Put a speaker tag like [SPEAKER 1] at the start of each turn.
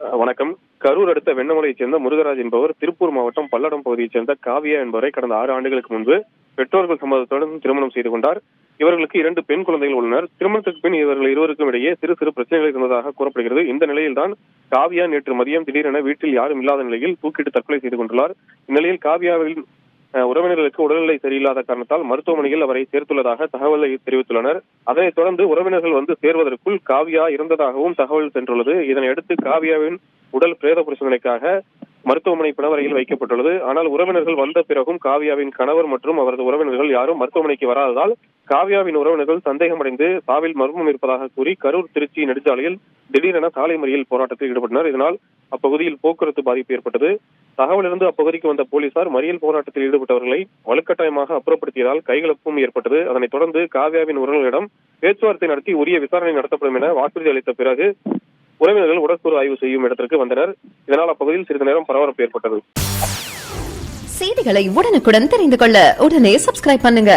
[SPEAKER 1] வணக்கம். கரூர் அடுத்த வெண்ணமலையைச் சேர்ந்த முருகராஜ் என்பவர் திருப்பூர் மாவட்டம் பல்லடம் பகுதியைச் சேர்ந்த காவியா என்பவரை கடந்த ஆறு ஆண்டுகளுக்கு முன்பு பெற்றோர்கள் சம்மதத்துடன் திருமணம் செய்து கொண்டார். இவர்களுக்கு இரண்டு பெண் குழந்தைகள் உள்ளனர். திருமணத்துக்கு பின் இவர்கள் இருவருக்கும் இடையே சிறு சிறு பிரச்சனைகள் இருந்ததாக கூறப்படுகிறது. இந்த நிலையில்தான் காவியா நேற்று மதியம் திடீரென வீட்டில் யாரும் இல்லாத நிலையில் தூக்கிட்டு தற்கொலை செய்து கொண்டுள்ளார். இந்நிலையில் காவியாவின் உறவினர்களுக்கு உடல்நிலை சரியில்லாத காரணத்தால் மருத்துவமனையில் அவரை சேர்த்துள்ளதாக தகவலை தெரிவித்துள்ளனர். அதனைத் தொடர்ந்து உறவினர்கள் வந்து சேர்வதற்குள் காவியா இறந்ததாகவும் தகவல் சென்றுள்ளது. இதனையடுத்து காவியாவின் உடல் பிரேத பரிசோதனைக்காக மருத்துவமனை பிணவரையில் வைக்கப்பட்டுள்ளது. ஆனால் உறவினர்கள் வந்த பிறகும் காவியாவின் கணவர் மற்றும் அவரது உறவினர்கள் யாரும் மருத்துவமனைக்கு வராததால் காவியாவின் உறவினர்கள் சந்தேகமடைந்து சாவில் மர்மம் இருப்பதாக கூறி கரூர் திருச்சி நெடுஞ்சாலையில் திடீரென சாலை மறியல் போராட்டத்தில் ஈடுபட்டனர். இதனால் அப்பகுதியில் போக்குவரத்து பாதிப்பு ஏற்பட்டது. தகவலிருந்து அப்பகுதிக்கு வந்த போலீசார் மறியல் போராட்டத்தில் ஈடுபட்டவர்களை வலுக்கட்டாயமாக அப்புறப்படுத்தியதால் கைகலப்பும் ஏற்பட்டது. அதனைத் தொடர்ந்து காவியாவின் உறவினர்களிடம் பேச்சுவார்த்தை நடத்தி உரிய விசாரணை நடத்தப்படும் என வாக்குறுதி அளித்த பிறகு உறவினர்கள் உடற்கூறு ஆய்வு செய்யும் இடத்திற்கு வந்தனர். இதனால் அப்பகுதியில் சிறிது நேரம் பரபரப்பு ஏற்பட்டது.
[SPEAKER 2] செய்திகளை உடனுக்குடன் தெரிந்து கொள்ள உடனே சப்ஸ்கிரைப் பண்ணுங்க.